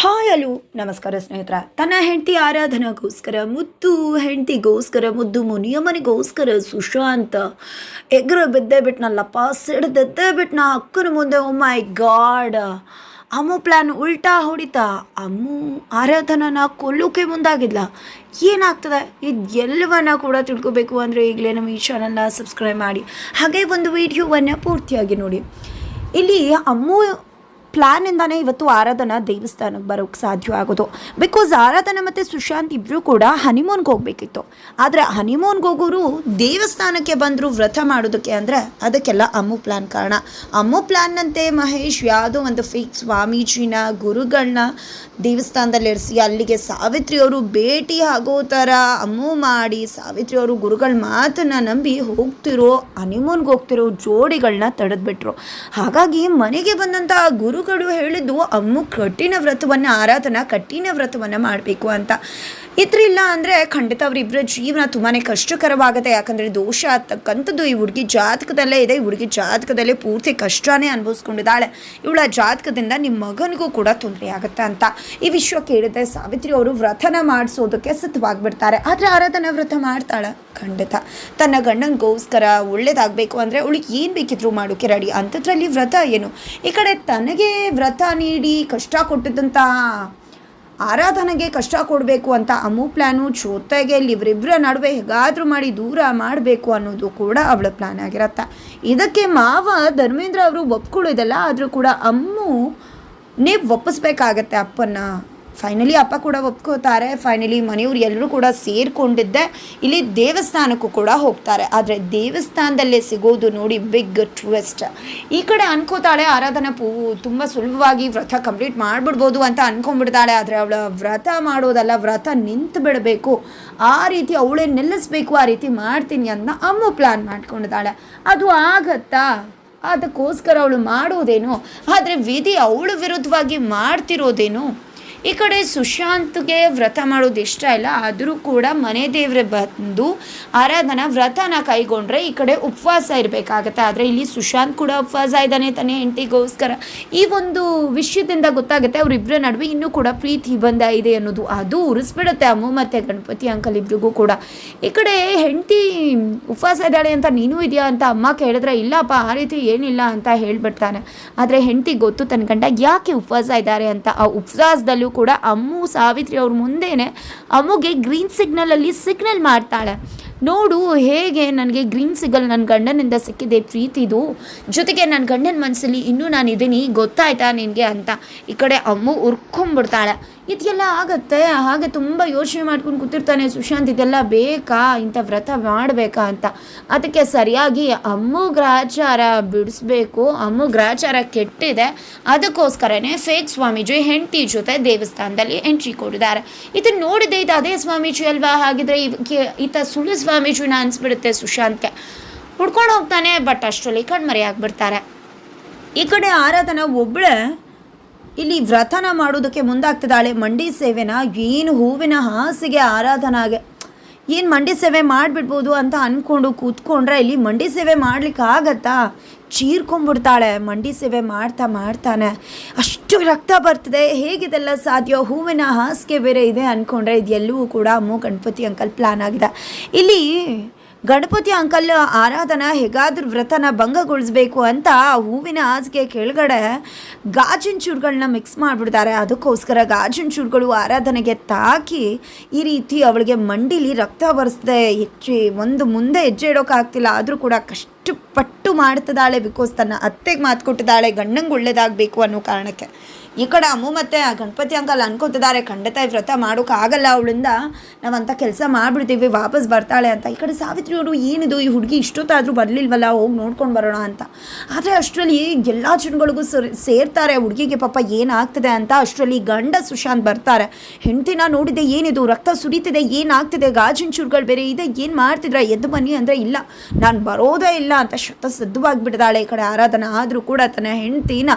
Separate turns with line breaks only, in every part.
Hi ಅಲು, ನಮಸ್ಕಾರ ಸ್ನೇಹಿತರ. ತನ್ನ ಹೆಂಡತಿ ಆರಾಧನೆಗೋಸ್ಕರ, ಮುದ್ದು ಹೆಂಡತಿಗೋಸ್ಕರ, ಮುದ್ದು ಮುನಿಯಮ್ಮನಿಗೋಸ್ಕರ ಸುಶಾಂತ್, ಎಗ್ರ ಬಿದ್ದೇ ಬಿಟ್ನಲ್ಲಪ್ಪ ಸಿಡ್ದೆದ್ದೆ ಬಿಟ್ನ, ಅಕ್ಕನ ಮುಂದೆ oh my god Ammu plan ಉಲ್ಟಾ ಹೊಡಿತಾ, ಅಮ್ಮು ಆರಾಧನನ ಕೊಲ್ಲೋಕೆ ಮುಂದಾಗಿದ್ಲ. ಏನಾಗ್ತದೆ? ಇದು ಎಲ್ಲವನ್ನ ಕೂಡ ತಿಳ್ಕೊಬೇಕು ಅಂದರೆ ಈಗಲೇ ನಮ್ಮ ಈ ಚಾನಲ್ನ ಸಬ್ಸ್ಕ್ರೈಬ್ ಮಾಡಿ. ಹಾಗೆ ಒಂದು ವಿಡಿಯೋವನ್ನು ಪೂರ್ತಿಯಾಗಿ ನೋಡಿ. ಇಲ್ಲಿ ಅಮ್ಮು ಪ್ಲ್ಯಾನಿಂದಾನೇ ಇವತ್ತು ಆರಾಧನಾ ದೇವಸ್ಥಾನಕ್ಕೆ ಬರೋಕ್ಕೆ ಸಾಧ್ಯ ಆಗೋದು ಬಿಕಾಸ್ ಆರಾಧನಾ ಮತ್ತು ಸುಶಾಂತ್ ಇಬ್ಬರು ಕೂಡ ಹನಿಮೂನ್ಗೆ ಹೋಗಬೇಕಿತ್ತು. ಆದರೆ ಹನಿಮೂನ್ಗೆ ಹೋಗೋರು ದೇವಸ್ಥಾನಕ್ಕೆ ಬಂದರು ವ್ರತ ಮಾಡೋದಕ್ಕೆ ಅಂದರೆ ಅದಕ್ಕೆಲ್ಲ ಅಮ್ಮು ಪ್ಲ್ಯಾನ್ ಕಾರಣ. ಅಮ್ಮು ಪ್ಲ್ಯಾನ್ನಂತೆ ಮಹೇಶ್ ಯಾವುದೋ ಒಂದು ಫೇಕ್ ಸ್ವಾಮೀಜಿನ ಗುರುಗಳನ್ನ ದೇವಸ್ಥಾನದಲ್ಲಿ ಇರಿಸಿ, ಅಲ್ಲಿಗೆ ಸಾವಿತ್ರಿಯವರು ಭೇಟಿ ಆಗೋ ಥರ ಅಮ್ಮು ಮಾಡಿ ಸಾವಿತ್ರಿಯವರು ಗುರುಗಳ ಮಾತನ್ನು ನಂಬಿ ಹೋಗ್ತಿರೋ ಹನಿಮೂನ್ಗೆ ಹೋಗ್ತಿರೋ ಜೋಡಿಗಳನ್ನ ತಡೆದ್ಬಿಟ್ರು. ಹಾಗಾಗಿ ಮನೆಗೆ ಬಂದಂಥ ಗುರುಗಳು ಹೇಳಿದ್ದು ಅಮ್ಮು ಕಠಿಣ ವ್ರತವನ್ನು ಆರಾಧನಾ ಕಠಿಣ ವ್ರತವನ್ನು ಮಾಡಬೇಕು ಅಂತ. ಇದ್ರಿಲ್ಲ ಅಂದರೆ ಖಂಡಿತ ಅವರಿಬ್ಬರ ಜೀವನ ತುಂಬಾ ಕಷ್ಟಕರವಾಗುತ್ತೆ. ಯಾಕಂದರೆ ದೋಷ ಆಗ್ತಕ್ಕಂಥದ್ದು ಈ ಹುಡುಗಿ ಜಾತಕದಲ್ಲೇ ಇದೆ. ಈ ಹುಡುಗಿ ಜಾತಕದಲ್ಲೇ ಪೂರ್ತಿ ಕಷ್ಟನೇ ಅನುಭವಿಸ್ಕೊಂಡಿದ್ದಾಳೆ. ಇವಳ ಜಾತಕದಿಂದ ನಿಮ್ಮ ಮಗನಿಗೂ ಕೂಡ ತೊಂದರೆ ಆಗುತ್ತೆ ಅಂತ. ಈ ವಿಷಯ ಕೇಳಿದ್ರೆ ಸಾವಿತ್ರಿ ಅವರು ವ್ರತನ ಮಾಡಿಸೋದಕ್ಕೆ ಸಿದ್ಧವಾಗಿಬಿಡ್ತಾರೆ. ಆದರೆ ಆರಾಧನಾ ವ್ರತ ಮಾಡ್ತಾಳೆ. ಖಂಡಿತ. ತನ್ನ ಗಂಡನಿಗೋಸ್ಕರ ಒಳ್ಳೇದಾಗಬೇಕು ಅಂದರೆ ಅವಳಿಗೆ ಏನು ಬೇಕಿದ್ರು ಮಾಡೋಕ್ಕೆ ರೆಡಿ ಅಂಥದ್ರಲ್ಲಿ ವ್ರತ ಏನು? ಈ ಕಡೆ ತನಗೆ ವ್ರತ ನೀಡಿ ಕಷ್ಟ ಕೊಟ್ಟಿದ್ದಂಥ ಆರಾಧನೆಗೆ ಕಷ್ಟ ಕೊಡಬೇಕು ಅಂತ ಅಮು ಪ್ಲ್ಯಾನು ಜೊತೆಗೆ ಇವರಿಬ್ಬರ ನಡುವೆ ಹೇಗಾದರೂ ಮಾಡಿ ದೂರ ಮಾಡಬೇಕು ಅನ್ನೋದು ಕೂಡ ಅವಳ ಪ್ಲ್ಯಾನ್ ಆಗಿರತ್ತೆ. ಇದಕ್ಕೆ ಮಾವ ಧರ್ಮೇಂದ್ರ ಅವರು ಒಪ್ಕೊಳ್ಳೋದಲ್ಲ, ಆದರೂ ಕೂಡ ಅಮ್ಮು ನೀವು ಒಪ್ಪಿಸ್ಬೇಕಾಗತ್ತೆ ಅಪ್ಪನ್ನ. ಫೈನಲಿ ಅಪ್ಪ ಕೂಡ ಒಪ್ಕೋತಾರೆ. ಫೈನಲಿ ಮನೆಯವ್ರು ಎಲ್ಲರೂ ಕೂಡ ಸೇರಿಕೊಂಡಿದ್ದೆ. ಇಲ್ಲಿ ದೇವಸ್ಥಾನಕ್ಕೂ ಕೂಡ ಹೋಗ್ತಾರೆ. ಆದರೆ ದೇವಸ್ಥಾನದಲ್ಲೇ ಸಿಗೋದು ನೋಡಿ ಬಿಗ್ ಟ್ವಿಸ್ಟ್ ಈ ಕಡೆ ಅನ್ಕೋತಾಳೆ ಆರಾಧನಾ ಪೂ ತುಂಬ ಸುಲಭವಾಗಿ ವ್ರತ ಕಂಪ್ಲೀಟ್ ಮಾಡಿಬಿಡ್ಬೋದು ಅಂತ ಅನ್ಕೊಂಡ್ಬಿಡ್ತಾಳೆ. ಆದರೆ ಅವಳ ವ್ರತ ಮಾಡೋದಲ್ಲ, ವ್ರತ ನಿಂತು ಬಿಡಬೇಕು. ಆ ರೀತಿ ಅವಳೇ ನಿಲ್ಲಿಸ್ಬೇಕು, ಆ ರೀತಿ ಮಾಡ್ತೀನಿ ಅಂತ ಅಮ್ಮ ಪ್ಲ್ಯಾನ್ ಮಾಡ್ಕೊಂಡಿದ್ದಾಳೆ. ಅದು ಆಗತ್ತಾ? ಅದಕ್ಕೋಸ್ಕರ ಅವಳು ಮಾಡೋದೇನು? ಆದರೆ ವಿಧಿ ಅವಳ ವಿರುದ್ಧವಾಗಿ ಮಾಡ್ತಿರೋದೇನು? ಈ ಕಡೆ ಸುಶಾಂತ್ಗೆ ವ್ರತ ಮಾಡೋದು ಇಷ್ಟ ಇಲ್ಲ. ಆದರೂ ಕೂಡ ಮನೆ ದೇವ್ರೆ ಬಂದು ಆರಾಧನಾ ವ್ರತನ ಕೈಗೊಂಡ್ರೆ ಈ ಕಡೆ ಉಪವಾಸ ಇರಬೇಕಾಗತ್ತೆ. ಆದರೆ ಇಲ್ಲಿ ಸುಶಾಂತ್ ಕೂಡ ಉಪವಾಸ ಇದ್ದಾನೆ ತಾನೆ ಹೆಂಡತಿಗೋಸ್ಕರ. ಈ ಒಂದು ವಿಷಯದಿಂದ ಗೊತ್ತಾಗುತ್ತೆ ಅವರಿಬ್ಬರ ನಡುವೆ ಇನ್ನೂ ಕೂಡ ಪ್ರೀತಿ ಬಂಧ ಇದೆ ಅನ್ನೋದು. ಅದು ಉರಿಸ್ಬಿಡುತ್ತೆ ಅಮ್ಮ ಮತ್ತು ಗಣಪತಿ ಅಂಕಲ್ ಇಬ್ಬರಿಗೂ ಕೂಡ. ಈ ಕಡೆ ಹೆಂಡತಿ ಉಪವಾಸ ಇದ್ದಾಳೆ ಅಂತ ನೀನು ಇದೆಯಾ ಅಂತ ಅಮ್ಮ ಕೇಳಿದ್ರೆ, ಇಲ್ಲಪ್ಪ, ಆ ರೀತಿ ಏನಿಲ್ಲ ಅಂತ ಹೇಳ್ಬಿಡ್ತಾನೆ. ಆದರೆ ಹೆಂಡತಿ ಗೊತ್ತು ತನ್ನ ಗಂಡ ಯಾಕೆ ಉಪವಾಸ ಇದ್ದಾರೆ ಅಂತ ಆ ಉಪವಾಸದಲ್ಲೂ ಕೂಡ ಅಮ್ಮು ಸಾವಿತ್ರಿ ಅವ್ರ ಮುಂದೆನೆ ಅಮ್ಮುಗೆ ಗ್ರೀನ್ ಸಿಗ್ನಲಲ್ಲಿ ಸಿಗ್ನಲ್ ಮಾಡ್ತಾಳೆ. ನೋಡು ಹೇಗೆ ನನಗೆ ಗ್ರೀನ್ ಸಿಗಲ್ ನನ್ನ ಗಂಡನಿಂದ ಸಿಕ್ಕಿದೆ ಪ್ರೀತಿದು ಜೊತೆಗೆ ನನ್ನ ಗಂಡನ ಮನಸ್ಸಲ್ಲಿ ಇನ್ನೂ ನಾನು ಇದ್ದೀನಿ ಗೊತ್ತಾಯ್ತಾ ನಿನಗೆ ಅಂತ. ಈ ಕಡೆ ಅಮ್ಮು ಉರ್ಕೊಂಬಿಡ್ತಾಳೆ. ಇದೆಲ್ಲ ಆಗತ್ತೆ. ಹಾಗೆ ತುಂಬ ಯೋಚನೆ ಮಾಡ್ಕೊಂಡು ಕೂತಿರ್ತಾನೆ ಸುಶಾಂತ್, ಇದೆಲ್ಲ ಬೇಕಾ? ಇಂಥ ವ್ರತ ಮಾಡಬೇಕಾ ಅಂತ. ಅದಕ್ಕೆ ಸರಿಯಾಗಿ ಅಮ್ಮು ಗ್ರಾಚಾರ ಬಿಡಿಸ್ಬೇಕು. ಅಮ್ಮು ಗ್ರಾಚಾರ ಕೆಟ್ಟಿದೆ. ಅದಕ್ಕೋಸ್ಕರನೇ ಫೇಕ್ ಸ್ವಾಮೀಜಿ ಹೆಂಡತಿ ಜೊತೆ ದೇವಸ್ಥಾನದಲ್ಲಿ ಎಂಟ್ರಿ ಕೊಡಿದ್ದಾರೆ ಇದನ್ನು ನೋಡಿದೆ ಇದು ಅದೇ ಸ್ವಾಮೀಜಿ ಅಲ್ವಾ? ಹಾಗಿದ್ರೆ ಈತ ಸುಳ್ಳು ಸ್ವಾಮೀಜಿನ ಅನಿಸ್ಬಿಡುತ್ತೆ ಸುಶಾಂತ್ಗೆ. ಹುಡ್ಕೊಂಡು ಹೋಗ್ತಾನೆ, ಬಟ್ ಅಷ್ಟರಲ್ಲಿ ಕಣ್ಮರೆ ಆಗ್ಬಿಡ್ತಾರೆ ಈ ಕಡೆ ಆರಾಧನಾ ಒಬ್ಬಳೆ ಇಲ್ಲಿ ವ್ರತನ ಮಾಡೋದಕ್ಕೆ ಮುಂದಾಗ್ತಿದ್ದಾಳೆ. ಮಂಡಿ ಸೇವೆನ, ಏನು ಹೂವಿನ ಹಾಸಿಗೆ ಆರಾಧನಾಗೆ. ಏನು ಮಂಡಿ ಸೇವೆ ಮಾಡಿಬಿಡ್ಬೋದು ಅಂತ ಅಂದ್ಕೊಂಡು ಕೂತ್ಕೊಂಡ್ರೆ ಇಲ್ಲಿ ಮಂಡಿ ಸೇವೆ ಮಾಡ್ಲಿಕ್ಕೆ ಆಗತ್ತಾ? ಚೀರ್ಕೊಂಡ್ಬಿಡ್ತಾಳೆ. ಮಂಡಿ ಸೇವೆ ಮಾಡ್ತಾ ಮಾಡ್ತಾನೆ. ಅಷ್ಟು ರಕ್ತ ಬರ್ತದೆ. ಹೇಗಿದೆಲ್ಲ ಸಾಧ್ಯ? ಹೂವಿನ ಹಾಸಿಗೆ ಬೇರೆ ಇದೆ ಅಂದ್ಕೊಂಡ್ರೆ ಇದೆಲ್ಲವೂ ಕೂಡ ಅಮ್ಮು, ಗಣಪತಿ ಅಂಕಲ್ ಪ್ಲ್ಯಾನ್ ಆಗಿದೆ. ಇಲ್ಲಿ ಗಣಪತಿ ಅಂಕಲ್ ಆರಾಧನ ಹೇಗಾದ್ರೂ ವ್ರತನ ಭಂಗಗೊಳಿಸ್ಬೇಕು ಅಂತ ಆ ಹೂವಿನ ಹಾಸಿಗೆ ಕೆಳಗಡೆ ಗಾಜಿನ ಚೂರುಗಳನ್ನ ಮಿಕ್ಸ್ ಮಾಡಿಬಿಡ್ತಾರೆ. ಅದಕ್ಕೋಸ್ಕರ ಗಾಜಿನ ಚೂರುಗಳು ಆರಾಧನೆಗೆ ತಾಕಿ ಈ ರೀತಿ ಅವಳಿಗೆ ಮಂಡಿಲಿ ರಕ್ತ ಬರೆಸ್ದೆ ಹೆಚ್ಚಿ ಒಂದು ಮುಂದೆ ಹೆಜ್ಜೆ ಇಡೋಕ್ಕಾಗ್ತಿಲ್ಲ ಆದರೂ ಕೂಡ ಕಷ್ಟಪಟ್ಟು ಮಾಡ್ತಿದ್ದಾಳೆ ಬಿಕಾಸ್ ತನ್ನ ಅತ್ತೆಗೆ ಮಾತು ಕೊಟ್ಟಿದ್ದಾಳೆ. ಗಂಡಂಗೆ ಒಳ್ಳೇದಾಗಬೇಕು ಅನ್ನೋ ಕಾರಣಕ್ಕೆ. ಈ ಕಡೆ ಅಮ್ಮು ಮತ್ತು ಆ ಗಣಪತಿ ಅಂಕಲ್ ಅನ್ಕೋತಿದ್ದಾರೆ, ಖಂಡಿತ ಈ ವ್ರತ ಆಗಲ್ಲ ಅವಳಿಂದ. ನಾವಂಥ ಕೆಲಸ ಮಾಡಿಬಿಡ್ತೀವಿ, ವಾಪಸ್ ಬರ್ತಾಳೆ ಅಂತ. ಈ ಕಡೆ ಸಾವಿತ್ರಿ ಅವರು ಏನಿದು, ಈ ಹುಡುಗಿ ಇಷ್ಟೊತ್ತಾದರೂ ಬರಲಿಲ್ವಲ್ಲ, ಹೋಗಿ ನೋಡ್ಕೊಂಡು ಬರೋಣ ಅಂತ. ಆದರೆ ಅಷ್ಟರಲ್ಲಿ ಎಲ್ಲ ಜನಗಳಿಗೂ ಸರ್, ಸೇರ್ತಾರೆ, ಹುಡುಗಿಗೆ ಪಾಪ ಏನಾಗ್ತದೆ ಅಂತ. ಅಷ್ಟರಲ್ಲಿ ಗಂಡ ಸುಶಾಂತ್ ಬರ್ತಾರೆ. ಹೆಂಡ್ತಿನ ನೋಡಿದೆ, ಏನಿದು, ರಕ್ತ ಸುರಿತಿದೆ, ಏನಾಗ್ತಿದೆ, ಗಾಜಿನ ಚೂರುಗಳು ಬೇರೆ ಇದೆ, ಏನು ಮಾಡ್ತಿದ್ರ? ಎದ್ದು ಬನ್ನಿ ಅಂದರೆ ಇಲ್ಲ. ನಾನು ಬರೋದೇ ಇಲ್ಲ ಅಂತ ಶತ ಸದ್ದುವಾಗಿಬಿಡ್ತಾಳೆ ಈ ಕಡೆ ಆರಾಧನೆ ಆದರೂ ಕೂಡ ತನ್ನ ಹೆಂಡ್ತಿನ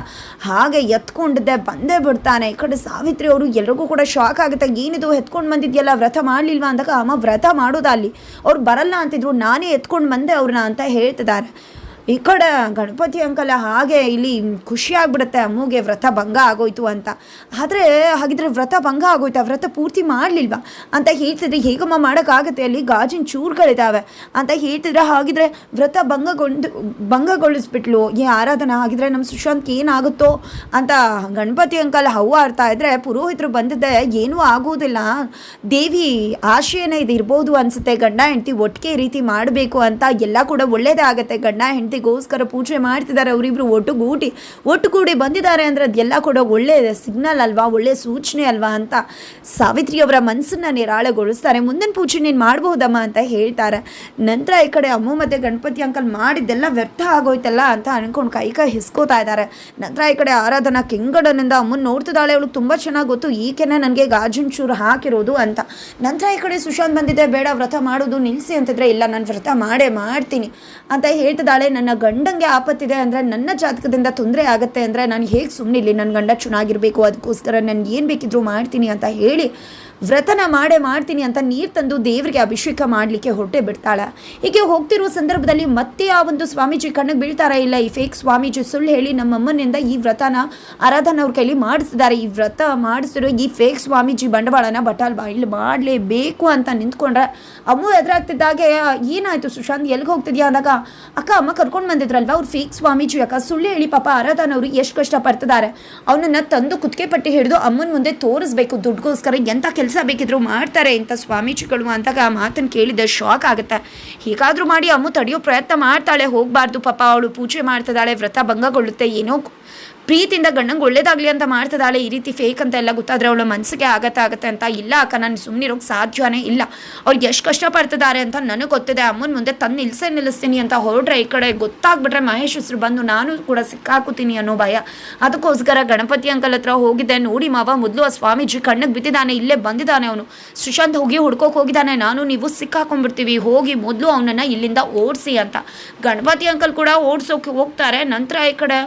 ಹಾಗೆ ಎತ್ಕೊಂಡಿದ್ದೆ ಬಂದೇ ಬಿಡ್ತಾನೆ. ಈ ಕಡೆ ಸಾವಿತ್ರಿ ಅವರು ಎಲ್ರಿಗೂ ಕೂಡ ಶಾಕ್ ಆಗುತ್ತೆ. ಏನಿದು, ಎತ್ಕೊಂಡು ಬಂದಿದ್ಯಲ್ಲ, ವ್ರತ ಮಾಡಲಿಲ್ವಾ ಅಂದಾಗ, ಅಮ್ಮ ವ್ರತ ಮಾಡೋದ ಅಲ್ಲಿ? ಅವ್ರು ಬರಲ್ಲ ಅಂತಿದ್ರು, ನಾನೇ ಎತ್ಕೊಂಡು ಬಂದೆ ಅವ್ರನ್ನ ಅಂತ ಹೇಳ್ತಿದ್ದಾರೆ. ಈ ಕಡೆ ಗಣಪತಿ ಅಂಕಲ್ ಹಾಗೆ ಇಲ್ಲಿ ಖುಷಿ ಅಮ್ಮುಗೆ ವ್ರತ ಭಂಗ ಆಗೋಯ್ತು ಅಂತ. ಆದರೆ ಹಾಗಿದ್ರೆ ವ್ರತ ಭಂಗ ಆಗೋಯ್ತಾ? ವ್ರತ ಪೂರ್ತಿ ಮಾಡಲಿಲ್ವಾ? ಅಂತ ಹೇಳ್ತಿದ್ರೆ ಹೇಗಮ್ಮ ಮಾಡೋಕ್ಕಾಗತ್ತೆ? ಅಲ್ಲಿ ಗಾಜಿನ ಚೂರುಗಳಿದ್ದಾವೆ ಅಂತ ಹೇಳ್ತಿದ್ರೆ ಹಾಗಿದ್ರೆ ವ್ರತ ಭಂಗಗೊಂಡು, ಭಂಗಗೊಳಿಸ್ಬಿಟ್ಲು. ಈ ಆರಾಧನೆ, ಹಾಗಿದ್ರೆ ನಮ್ಮ ಸುಶಾಂತ್ ಏನಾಗುತ್ತೋ? ಅಂತ ಗಣಪತಿ ಅಂಕಲ್ ಹವ್ವ ಆಡ್ತಾ ಇದ್ರೆ ಪುರೋಹಿತರು ಬಂದಿದ್ದೆ, ಏನೂ ಆಗೋದಿಲ್ಲ. ದೇವಿ ಆಶಯನೇ ಇದು ಇರ್ಬೋದು ಅನಿಸುತ್ತೆ. ಗಂಡ ಹೆಂಡತಿ ಒಟ್ಟಿಗೆ ರೀತಿ ಮಾಡಬೇಕು ಅಂತ ಎಲ್ಲ ಕೂಡ ಒಳ್ಳೇದೇ ಆಗುತ್ತೆ. ಗಂಡ ಹೆಂಡತಿಗೋಸ್ಕರ ಪೂಜೆ ಮಾಡ್ತಿದ್ದಾರೆ, ಅವರಿಬ್ರು ಒಟ್ಟುಗೂಡಿ. ಒಟ್ಟುಗೂಡಿ ಬಂದಿದ್ದಾರೆ ಅಂದರೆ ಅದೆಲ್ಲ ಕೂಡ ಒಳ್ಳೆ ಸಿಗ್ನಲ್ ಅಲ್ವಾ, ಒಳ್ಳೆ ಸೂಚನೆ ಅಲ್ವಾ ಅಂತ ಸಾವಿತ್ರಿ ಅವರ ಮನಸ್ಸನ್ನ ನಿರಾಳಗೊಳಿಸ್ತಾರೆ. ಮುಂದಿನ ಪೂಜೆ ನೀನು ಮಾಡ್ಬೋದಮ್ಮ ಅಂತ ಹೇಳ್ತಾರೆ. ನಂತರ ಈ ಕಡೆ ಅಮ್ಮ ಮತ್ತು ಗಣಪತಿ ಅಂಕಲ್ ಮಾಡಿದ್ದೆಲ್ಲ ವ್ಯರ್ಥ ಆಗೋಯ್ತಲ್ಲ ಅಂತ ಅನ್ಕೊಂಡು ಕೈ ಕೈ ಹಿಸ್ಕೋತಾ ಇದ್ದಾರೆ. ನಂತರ ಈ ಕಡೆ ಆರಾಧನಾ ಕೆಂಗಡನಿಂದ ಅಮ್ಮನ ನೋಡ್ತಿದ್ದಾಳೆ ಅವಳು ತುಂಬ ಚೆನ್ನಾಗಿ ಗೊತ್ತು, ಈಕೆನೇ ನನಗೆ ಗಾಜಿನ ಚೂರು ಹಾಕಿರೋದು ಅಂತ. ನಂತರ ಈ ಕಡೆ ಸುಶಾಂತ್ ಬಂದಿದೆ ಬೇಡ ವ್ರತ ಮಾಡೋದು ನಿಲ್ಲಿಸಿ ಅಂತಿದ್ರೆ ಇಲ್ಲ, ನಾನು ವ್ರತ ಮಾಡೇ ಮಾಡ್ತೀನಿ ಅಂತ ಹೇಳ್ತಿದ್ದಾಳೆ. ನನ್ನ ಗಂಡಂಗೆ ಆಪತ್ತಿದೆ ಅಂದರೆ ನನ್ನ ಜಾತಕದಿಂದ ತೊಂದರೆ ಆಗುತ್ತೆ ಅಂದರೆ ನಾನು ಹೇಗೆ ಸುಮ್ಮನಿಲಿ ನನ್ನ ಗಂಡ ಚೆನ್ನಾಗಿರಬೇಕು ಅದಕ್ಕೋಸ್ಕರ ನಾನು ಏನು ಬೇಕಿದ್ರೂ ಮಾಡ್ತೀನಿ ಅಂತ ಹೇಳಿ ವ್ರತನ ಮಾಡೇ ಮಾಡ್ತೀನಿ ಅಂತ ನೀರು ತಂದು ದೇವರಿಗೆ ಅಭಿಷೇಕ ಮಾಡಲಿಕ್ಕೆ ಹೊರಟೆ ಬಿಡ್ತಾಳೆ. ಹೀಗೆ ಹೋಗ್ತಿರುವ ಸಂದರ್ಭದಲ್ಲಿ ಮತ್ತೆ ಆ ಒಂದು ಸ್ವಾಮೀಜಿ ಕಣ್ಣಿಗೆ ಬೀಳ್ತಾರ ಇಲ್ಲ? ಈ ಫೇಕ್ ಸ್ವಾಮೀಜಿ ಸುಳ್ಳು ಹೇಳಿ ನಮ್ಮಮ್ಮನಿಂದ ಈ ವ್ರತನ ಆರಾಧನ ಅವ್ರ ಕೈಲಿ ಮಾಡಿಸಿದ್ದಾರೆ ಈ ವ್ರತ ಮಾಡಿಸಿರೋ ಈ ಫೇಕ್ ಸ್ವಾಮೀಜಿ ಬಂಡವಾಳನ ಬಟಾಲ್ ಬಾಯಿಲ್ ಮಾಡಲೇಬೇಕು ಅಂತ ನಿಂತ್ಕೊಂಡ್ರೆ ಅಮ್ಮ ಎದುರಾಗ್ತಿದ್ದಾಗೆ ಏನಾಯ್ತು ಸುಶಾಂತ್? ಎಲ್ಲಿಗೆ ಹೋಗ್ತಿದ್ಯಾ? ಅಂದಾಗ, ಅಕ್ಕ, ಅಮ್ಮ ಕರ್ಕೊಂಡು ಬಂದಿದ್ರಲ್ವಾ ಅವ್ರು ಫೇಕ್ ಸ್ವಾಮೀಜಿ? ಅಕ್ಕ, ಸುಳ್ಳು ಹೇಳಿ ಪಾಪ ಆರಾಧನ ಅವರು ಎಷ್ಟು ಪಡ್ತಿದ್ದಾರೆ ಅವನನ್ನ ತಂದು ಕುತ್ತಿಗೆ ಪಟ್ಟಿ ಹಿಡಿದು ಅಮ್ಮನ ಮುಂದೆ ತೋರಿಸ್ಬೇಕು. ದುಡ್ಡುಗೋಸ್ಕರ ಎಂಥ ಕೆಲಸ ಬೇಕಿದ್ರು ಮಾಡ್ತಾರೆ ಇಂಥ ಸ್ವಾಮೀಜಿಗಳು ಅಂತಾಗ ಆ ಮಾತನ್ನು ಕೇಳಿದ ಶಾಕ್ ಆಗುತ್ತೆ. ಹೀಗಾದರೂ ಮಾಡಿ ಅಮ್ಮ ತಡೆಯೋ ಪ್ರಯತ್ನ ಮಾಡ್ತಾಳೆ, ಹೋಗಬಾರ್ದು ಪಾಪ, ಅವಳು ಪೂಜೆ ಮಾಡ್ತಿದ್ದಾಳೆ, ವ್ರತ ಭಂಗಗೊಳ್ಳುತ್ತೆ, ಏನೋ ಪ್ರೀತಿಯಿಂದ ಗಂಡಂಗೆ ಒಳ್ಳೇದಾಗಲಿ ಅಂತ ಮಾಡ್ತದಾಳೆ, ಈ ರೀತಿ ಫೇಕ್ ಅಂತ ಎಲ್ಲ ಗೊತ್ತಾದ್ರೆ ಅವಳ ಮನಸ್ಸಿಗೆ ಆಗತ್ತೆ ಆಗತ್ತೆ ಅಂತ ಇಲ್ಲ ಅಕ್ಕ, ನಾನು ಸುಮ್ಮನಿರೋಕೆ ಸಾಧ್ಯನೇ ಇಲ್ಲ. ಅವ್ರಿಗೆ ಎಷ್ಟು ಕಷ್ಟಪಡ್ತಿದ್ದಾರೆ ಅಂತ ನನಗೆ ಗೊತ್ತಿದೆ, ಅಮ್ಮನ ಮುಂದೆ ತಂದು ನಿಲ್ಸೆ ನಿಲ್ಲಿಸ್ತೀನಿ ಅಂತ ಹೊರಟ್ರೆ ಈ ಕಡೆ ಗೊತ್ತಾಗ್ಬಿಟ್ರೆ ಮಹೇಶ್ ಹೆಸರು ಬಂದು ನಾನು ಕೂಡ ಸಿಕ್ಕಾಕುತ್ತೀನಿ ಅನ್ನೋ ಭಯ. ಅದಕ್ಕೋಸ್ಕರ ಗಣಪತಿ ಅಂಕಲ್ ಹತ್ರ ಹೋಗಿದ್ದೆ, ನೋಡಿ ಮಾವ, ಮೊದಲು ಆ ಸ್ವಾಮೀಜಿ ಕಣ್ಣಿಗೆ ಬಿದ್ದಿದ್ದಾನೆ, ಇಲ್ಲೇ ಬಂದಿದ್ದಾನೆ ಅವನು. ಸುಶಾಂತ್ ಹೋಗಿ ಹುಡ್ಕೋಕೆ ಹೋಗಿದ್ದಾನೆ, ನಾನು ನೀವು ಸಿಕ್ಕಾಕೊಂಡ್ಬಿಡ್ತೀವಿ, ಹೋಗಿ ಮೊದಲು ಅವನನ್ನು ಇಲ್ಲಿಂದ ಓಡಿಸಿ ಅಂತ. ಗಣಪತಿ ಅಂಕಲ್ ಕೂಡ ಓಡಿಸೋಕೆ ಹೋಗ್ತಾರೆ, ನಂತರ ಈ ಕಡೆ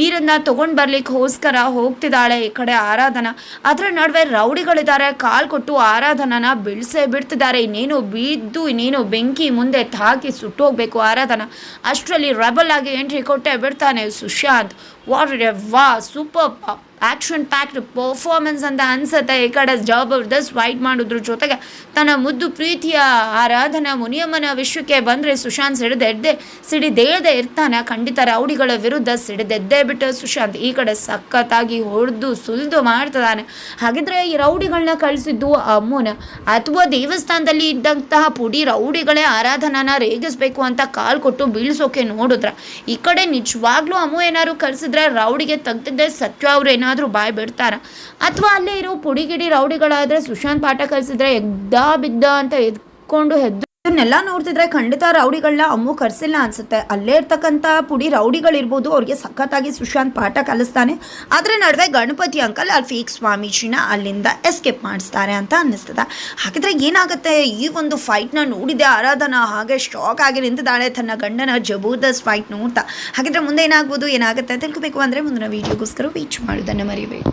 ನೀರನ್ನ ಬರ್ಲಿಕ್ಕೋಸ್ಕರ ಹೋಗ್ತಿದ್ದಾಳೆ. ಈ ಕಡೆ ಆರಾಧನಾ, ಅದರ ನಡುವೆ ರೌಡಿಗಳಿದ್ದಾರೆ. ಕಾಲ್ ಕೊಟ್ಟು ಆರಾಧನನ ಬೀಳ್ಸೇ ಬಿಡ್ತಿದ್ದಾರೆ. ಇನ್ನೇನು ಬಿದ್ದು, ಇನ್ನೇನು ಬೆಂಕಿ ಮುಂದೆ ತಾಕಿ ಸುಟ್ಟೋಗ್ಬೇಕು ಆರಾಧನಾ. ಅಷ್ಟರಲ್ಲಿ ರೆಬಲ್ ಆಗಿ ಎಂಟ್ರಿ ಕೊಟ್ಟೆ ಬಿಡ್ತಾನೆ Sushant. What wow super action packed performance ಅಂತ ಅನ್ಸತ್ತೆ. ಈ ಕಡೆ ಜಬರ್ದಸ್ತ್ ವೈಟ್ ಮಾಡೋದ್ರ ಜೊತೆಗೆ ತನ್ನ ಮುದ್ದು ಪ್ರೀತಿಯ ಆರಾಧನಾ ಮುನಿಯಮ್ಮನ ವಿಶ್ವಕ್ಕೆ ಬಂದರೆ ಸುಶಾಂತ್ ಸಿಡಿದೆದ್ದೆ ಸಿಡಿದೇಳದೆ ಇರ್ತಾನೆ. ಖಂಡಿತ ರೌಡಿಗಳ ವಿರುದ್ಧ ಸಿಡಿದೆದ್ದೇ ಬಿಟ್ಟು ಸುಶಾಂತ್ ಈ ಕಡೆ ಸಖತ್ತಾಗಿ ಹೊಡೆದು, ಸುಲಿದು ಮಾಡ್ತಿದ್ದಾನೆ. ಹಾಗಿದ್ರೆ ಈ ರೌಡಿಗಳನ್ನ ಕಳಿಸಿದ್ದು ಅಮ್ಮನ. ಅಥವಾ ದೇವಸ್ಥಾನದಲ್ಲಿ ಇದ್ದಂತಹ ಪುಡಿ ರೌಡಿಗಳೇ ಆರಾಧನಾನ ರೇಗಿಸ್ಬೇಕು ಅಂತ ಕಾಲ್ ಕೊಟ್ಟು ಬೀಳ್ಸೋಕೆ ನೋಡಿದ್ರ. ಈ ಕಡೆ ನಿಜವಾಗ್ಲೂ ಅಮ್ಮು ಏನಾದ್ರು ಕಳಿಸಿದ್ರೆ ರೌಡಿಗೆ ತೆಗ್ದಿದ್ದೆ ಸತ್ಯ ಅವ್ರು ಏನಾದರೂ ಬಾಯ್ ಬಿಡ್ತಾರ? ಅಥವಾ ಅಲ್ಲೇ ಇರೋ ಪುಡಿಗಿಡಿ ರೌಡಿಗಳಾದ್ರೆ ಸುಶಾಂತ್ ಪಾಠ ಕಲಿಸಿದ್ರೆ ಎದ್ದ ಬಿದ್ದ ಅಂತ ಎದ್ಕೊಂಡು ಹೆದ್ದು ಇದನ್ನೆಲ್ಲ ನೋಡ್ತಿದ್ರೆ ಖಂಡಿತ ರೌಡಿಗಳನ್ನ ಅಮ್ಮು ಕರ್ಸಿಲ್ಲ ಅನ್ಸುತ್ತೆ. ಅಲ್ಲೇ ಇರ್ತಕ್ಕಂಥ ಪುಡಿ ರೌಡಿಗಳಿರ್ಬೋದು, ಅವ್ರಿಗೆ ಸಖತ್ತಾಗಿ ಸುಶಾಂತ್ ಪಾಠ ಕಲಿಸ್ತಾನೆ. ಆದ್ರೆ ನಡುವೆ ಗಣಪತಿ ಅಂಕಲ್ ಅಲ್ಲಿ ಫೇಕ್ ಸ್ವಾಮೀಜಿನ ಅಲ್ಲಿಂದ ಎಸ್ಕೇಪ್ ಮಾಡಿಸ್ತಾರೆ ಅಂತ ಅನ್ನಿಸ್ತದೆ. ಹಾಗಿದ್ರೆ ಏನಾಗುತ್ತೆ? ಈ ಒಂದು ಫೈಟ್ನ ನೋಡಿದೆ ಆರಾಧನಾ ಹಾಗೆ ಶಾಕ್ ಆಗಿ ನಿಂತಿದ್ದಾಳೆ ತನ್ನ ಗಂಡನ ಜಬರ್ದಸ್ತ್ ಫೈಟ್ ನೋಡ್ತಾ. ಹಾಗಿದ್ರೆ ಮುಂದೆ ಏನಾಗ್ಬೋದು, ಏನಾಗುತ್ತೆ? ತಿಳ್ಕೊಬೇಕು ಅಂದರೆ ಮುಂದಿನ ವೀಡಿಯೋಗೋಸ್ಕರ ವೀಚ್ ಮಾಡೋದನ್ನು ಮರಿಬೇಕು